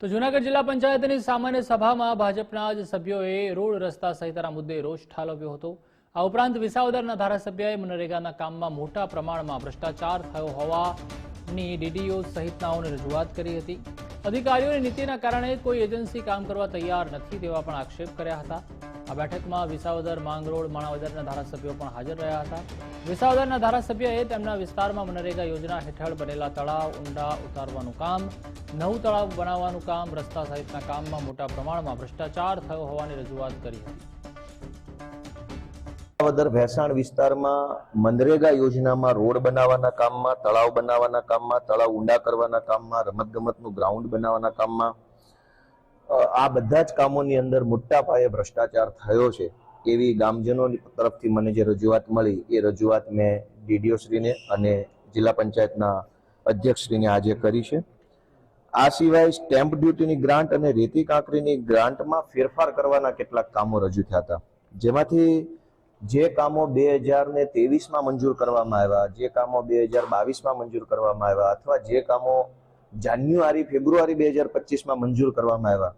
તો જૂનાગઢ જિલ્લા પંચાયતની સામાન્ય સભામાં ભાજપના જ સભ્યોએ રોડ રસ્તા સહિતના મુદ્દે રોષ ઠાલવ્યો હતો. આ ઉપરાંત વિસાવદરના ધારાસભ્યએ મનરેગાના કામમાં મોટા પ્રમાણમાં ભ્રષ્ટાચાર થયો હોવાની ડીડીઓ સહિતનાઓને રજૂઆત કરી હતી. અધિકારીઓની નીતિના કારણે કોઈ એજન્સી કામ કરવા તૈયાર નથી તેવા પણ આક્ષેપ કર્યા હતા. આ બેઠકમાં વિસાવદર માંગરોળ માણાવદરના ધારાસભ્યો પણ હાજર રહ્યા હતા. વિસાવદરના ધારાસભ્યએ તેમના વિસ્તારમાં મનરેગા યોજના હેઠળ બનેલા તળાવ ઊંડા ઉતારવાનું કામ, નવું તળાવ બનાવવાનું કામ, રસ્તા સહિતના કામમાં મોટા પ્રમાણમાં ભ્રષ્ટાચાર થયો હોવાની રજૂઆત કરી હતી. વદર ભેસાણ વિસ્તારમાં મનરેગા યોજનામાં રોડ બનાવવાના કામમાં, તળાવ બનાવવાના કામમાં, તળાવ ઊંડા કરવાના કામમાં, રમતગમતનું ગ્રાઉન્ડ બનાવવાના કામમાં આ બધા જ કામોની અંદર મોટા પાયે ભ્રષ્ટાચાર થયો છે. એવી ગામજનો તરફથી મને જે રજૂઆત મળી, એ રજૂઆત મેં ડીડીઓ શ્રીને અને જિલ્લા પંચાયતના અધ્યક્ષશ્રીને આજે કરી છે. આ સિવાય સ્ટેમ્પ ડ્યુટીની ગ્રાન્ટ અને રેતી કાંકરીની ગ્રાન્ટમાં ફેરફાર કરવાના કેટલાક કામો રજૂ થયા હતા. જેમાંથી જે કામો બે હજાર ને ત્રેવીસમાં મંજૂર કરવામાં આવ્યા, જે કામો બે હજાર બાવીસમાં મંજૂર કરવામાં આવ્યા અથવા જે કામો જાન્યુઆરી, ફેબ્રુઆરી બે હજાર પચીસમાં મંજૂર કરવામાં આવ્યા,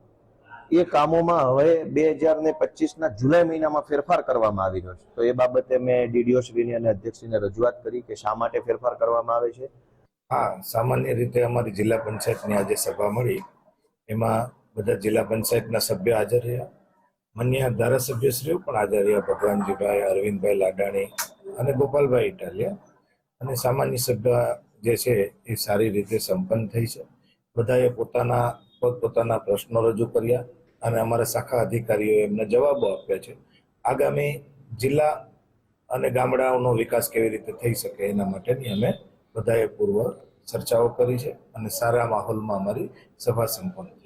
એ કામોમાં હવે બે હજાર ને પચીસના જુલાઈ મહિનામાં ફેરફાર કરવામાં આવી રહ્યો છે. તો એ બાબતે મેં ડીડીઓ શ્રીની અને અધ્યક્ષશ્રીને રજૂઆત કરી કે શા માટે ફેરફાર કરવામાં આવે છે. હા, સામાન્ય રીતે અમારી જિલ્લા પંચાયતની આજે સભા મળી. એમાં બધા જિલ્લા પંચાયતના સભ્યો હાજર રહ્યા. માન્ય ધારાસભ્યશ્રીઓ પણ હાજર ભગવાનજીભાઈ, અરવિંદભાઈ લાડાણી અને ગોપાલભાઈ ઇટાલિયા અને સામાન્ય સભ્ય જે છે એ સારી રીતે સંપન્ન થઈ છે. બધાએ પોતાના, પોતપોતાના પ્રશ્નો રજૂ કર્યા અને અમારા શાખા અધિકારીઓએ એમને જવાબો આપ્યા છે. આગામી જિલ્લા અને ગામડાઓનો વિકાસ કેવી રીતે થઈ શકે એના માટેની અમે બધાએ પૂર્વ ચર્ચાઓ કરી છે અને સારા માહોલમાં અમારી સભા સંપન્ન